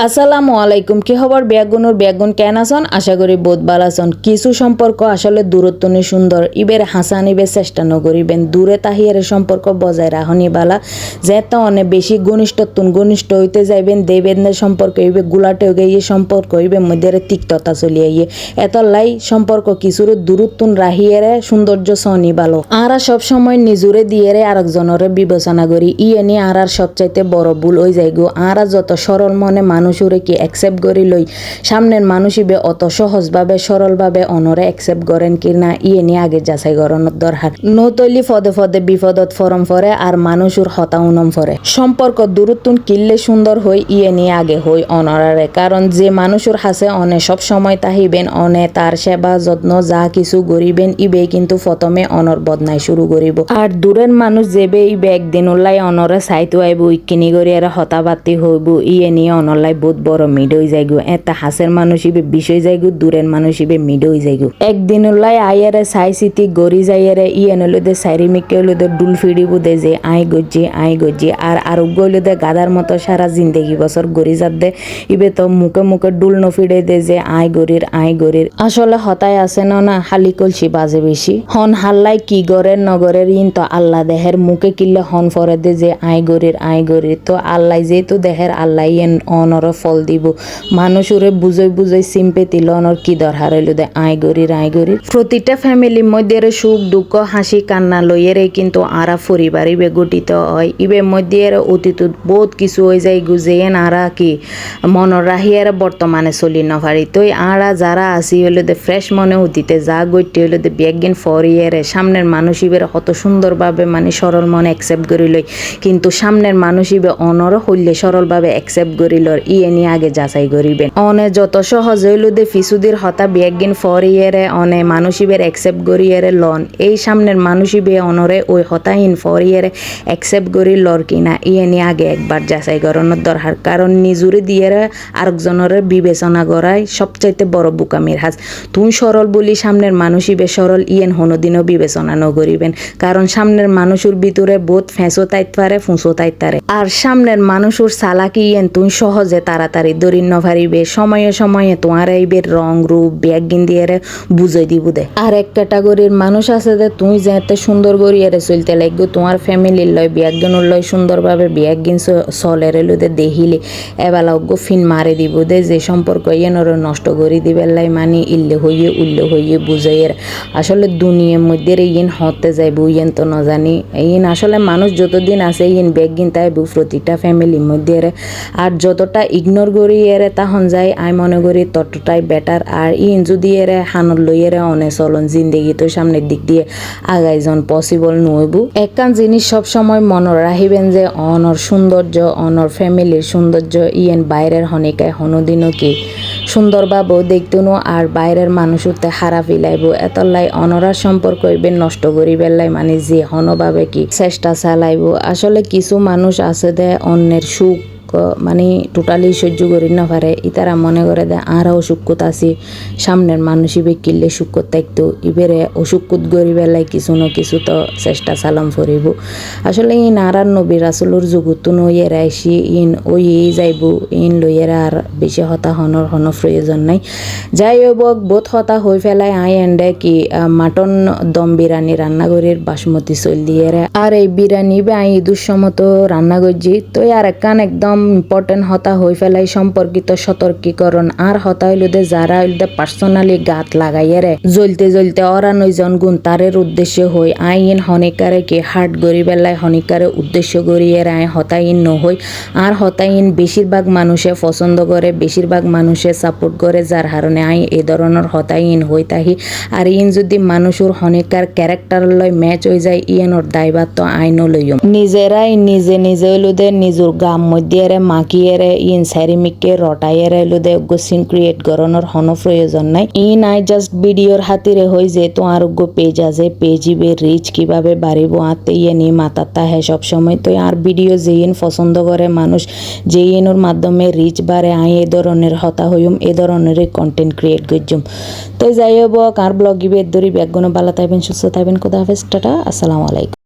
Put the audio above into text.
আসসালামু আলাইকুম, কি খবর? বেগুনুর বেগুন কেন আছেন? আশা করি বোধ আছেন। কিছু সম্পর্ক আসলে দূরত্ব নি সুন্দর। ইবের হাসান ইবের চেষ্টা নকরিবেন। দূরে তাহিয়ার সম্পর্ক বজায় রাখনি বালা। যেহেতু অনেক বেশি ঘনিষ্ঠত্ব ঘনিষ্ঠ হইতে যাইবেন দেবেন সম্পর্ক হইবে, গুলাটে গিয়ে সম্পর্ক হইবে, মধ্যে তিক্ততা চলিয়ে ইয়ে এত লাই সম্পর্ক কিছুর দূরত্ব রাহিয়ারে সৌন্দর্য সনি ভালো আরা সব সময় নিজুরে দিয়েরে আরেকজনের বিবেচনা করি। ইয়ে নিয়ে আর সবচাইতে বড় ভুল হয়ে যায় গো আরা যত সরল মনে মানুষরে কি অ্যাকসেপ্ট করি লই, সামনের মানুষইবে অত সহজভাবে, সরলভাবে অনরে অ্যাকসেপ্ট করেন কি না ইয়ে নিয়ে আগে যাচাই করানোর দরকার। নতৈলি ফদে ফদে বিপদত ফরম ফরে আর মানুষের হতাউনম ফরে সম্পর্ক দূরত্বন কিল্লে সুন্দর হই ইয়ে নিয়ে আগে হই অনরারে। কারণ যে মানুষের হাসে অনে সব সময় তাহিবেন, অনে তার সেবা যত্ন যা কিছু করিবেন, ইবে কিন্তু প্রথমে অনর বদনাই শুরু করিব। আর দূরের মানুষ যেবে ইবে একদিন ওলাই অনরে চাইতো আইব ইকিনি করি আর হতাবাতি হইব ইয়ে নিয়ে অনলাই বহুত বড় মিড হয়ে যাইগো এটা হাসের মানুষ ইবে বিষয় যাইগো দূরের মানুষ ইবে মিড হয়ে যাইগো একদিন ওলাই আইয়ারে চাই চিতি গড়ি যাইয়ারে ইয়ে নলো দে সাইরি মিকে হলো দে ডুল ফিড়িব দে যে, আই গজ্জি আই গজ্জি আর আরোগ্য হইল দে গাদার মতো সারা জিন্দেগি বছর গড়ি যাত দে। ইবে তো মুখে মুখে ডুল নফিড়ে দে যে, আই গরির আই গরির আসলে হতায় আছে না না হালি কলসি বাজে বেশি হন হাল্লাই কি গরের নগরের ইন তো আল্লাহ দেহের মুখে কিল্লে হন ফরে দে যে, আই গরির আই গরির তো আল্লাহ যেহেতু দেহের আল্লাহ ইয়েন অনর ফল দিব। মানুষরে বুঝই বুঝই সিম্পে তিল অনর কি দরকার হইল দে, আই গরির আই গরির প্রতিটা ফ্যামিলির মধ্যে রে সুখ, দুঃখ হাসি কান্না লইয়েরে কিন্তু আরা পরিবার ইবে গঠিত হয়। ইবে মধ্যে এর অতীতত বহুত কিছু হয়ে যায় গুজেন আরা কি মনের রাহিয়ার বর্তমানে চলি নভারি তো আরা যারা আসি হইল দে ফ্রেশ মনে অতীতে যা গইতে হইল দে, বেগিন ফরিয়ারে সামনের মানুষ ইবের অত সুন্দরভাবে মানে সরল মনে অ্যাকসেপ্ট করি লই কিন্তু সামনের মানুষ ইবে অনর হইলে সরলভাবে অ্যাকসেপ্ট করি লর ইয়ে নিয়ে আগে যাচাই করিবেন। অনে যত সহজ হইল দে ফিসুদির হতা বেগিন ফরিয়ারে অনে মানুষ ইবের অ্যাকসেপ্ট করিয়ারে লন। এই সামনের মানুষ ইবে অনরে ওই হতাহীন ফরিয়ারে অ্যাকসেপ্ট করি লর কিনা। ইয়ে নিয়ে আগে একবার যাচাই করানোর দরকার কারণ নিজুরে দিয়ে আরেকজনের বিবেচনা করাই সবচাইতে বড় বুকামির হাজ। তুই সরল বলি সামনের মানুষই বে সরল ইয়েন হনোদিনও বিবেচনা নকরিবেন কারণ সামনের মানুষের ভিতরে বোধ ফেঁসো তাইত পারে, ফুঁসো তাইত পারে। আর সামনের মানুষের সালাকি ইয়েন তুই সহজে তাড়াতাড়ি দরিন নভারিবে, সময়ে সময়ে তোমার এইবে রং, রূপ ব্যাগ গিন্দিয়ে বুঝাই দিব দে। আর এক ক্যাটাগরির মানুষ আছে যে তুই যেতে সুন্দর করি এরে চলতে লাগবে, তোমার ফ্যামিলির লয় বিয়াগ গিনুর লয় সুন্দরভাবে বিয়াগ গিন চলের লুদে দেখিলে। এবেলা অজ্ঞ ফিন মারে দিব দে, যে সম্পর্ক ইয়েনর নষ্ট করে দিবে লাই মানি, ইল্লে হইয়ে উল্লে হইয়ে বুঝাইয়ের আসলে দুনিয়ার মধ্যে রে ইন হতে যাইব, ইয়েন তো ন জানি ইন আসলে মানুষ যতদিন আছে, ইন ব্যাগ গিন তাই প্রতিটা ফ্যামিলির মধ্যে এর আর যতটা ইগনোর করি এর তখন যাই আই মনে করি ততটাই বেটার আর ইন যদি এর হানত লই এর অনে চলন জিন্দেগি তো সামনের দিক দিয়ে আগাই জন পসিবল নইব একখান জিনিস সব সময় মনে রাখিবেন যে অনর সৌন্দর্য অনর ফ্যামিলির সৌন্দর্য ইয়েন বাইরের হনিকায় হনদিনও কি? সুন্দরভাবেও দেখতুনো আর বাইরের মানুষতে হারা ফিলাইব। এতলাই অনরার সম্পর্ক হইবে নষ্ট করি বেলাই মানে যে হনভাবে কি চেষ্টা চালাইব। আসলে কিছু মানুষ আছে দে অন্যের সুখ মানে টোটালি সহ্য করি না পারে। ইতারা মনে করে দে আর অসুখত আছি? সামনের মানুষ ইবে কিনলে সুখত থাকতো? ইবেরে অসুখত গড়ি বেলায় কিছু ন কিছু তো চেষ্টা চালাম ফুরিব। আসলে ইন আর আর নবী রাসুলোর যুগতো নইয়ের আইসি ইন ওই যাইব, ইন লইয়েরা আর বেশি হতা হনর হন প্রয়োজন নাই। যাই হোক বোধ হতা হয়ে ফেলায় আই এন্ডে কি মাটন দম বিরিয়ানি রান্না করির বাসমতি চল দিয়ে আর এই বিরিয়ানি বে আই ঈদুর সমত রান্না করছি তো আর একখান একদম ইম্পর্টেন্ট হতা হয়ে ফেলাই সম্পর্কিত সতর্কীকরণ আর হতা হইল দে যারা হইল দে পার্সোনালি গাত লাগাইয়ারে জ্বলতে জ্বলতে অরা নয়জন গুণ তারের উদ্দেশ্য হই আইন হনিকারে কি হার্ট গড়ি বেলায় হনিকারে উদ্দেশ্য গড়িয়ে আই হতাইন নহই আর হতাইন বেশিরভাগ মানুষে পছন্দ করে বেশিরভাগ মানুষে সাপোর্ট করে যার কারণে আই এই ধরনের হতাইন হই তাহি আর ইন যদি মানুষের হনিকার ক্যারেক্টার লয় ম্যাচ হয়ে যায় ইয়েনর দায়ভার তো আইনও লইম নিজেরাই নিজে নিজে হইলুদে নিজের গাম মধ্যে মাকিয়েরে ইন স্যারিমিককে রটাইয়েরে হইলুদে সিন ক্রিয়েট করানোর হন প্রয়োজন নাই। ইন আই জাস্ট ভিডিওর হাতিরে হই যে তো আরোগ্য পেজ আছে পেজ ইবে রিচ কীভাবে বাড়িব আতে ইয়ে নিয়ে মাতাতা হ্যাঁ সবসময় তো আর ভিডিও যে ইন পছন্দ করে মানুষ যে ইনোর মাধ্যমে রিচ বাড়ে আই এ ধরনের হতা হইম এ ধরনের কন্টেন্ট ক্রিয়েট করছুম তো যাই হোক আর ব্লগ দরি ব্যাগগুলো ভালো থাকবেন সুস্থ থাকবেন কোথা হাফেজ, টাটা, আসসালামু আলাইকুম।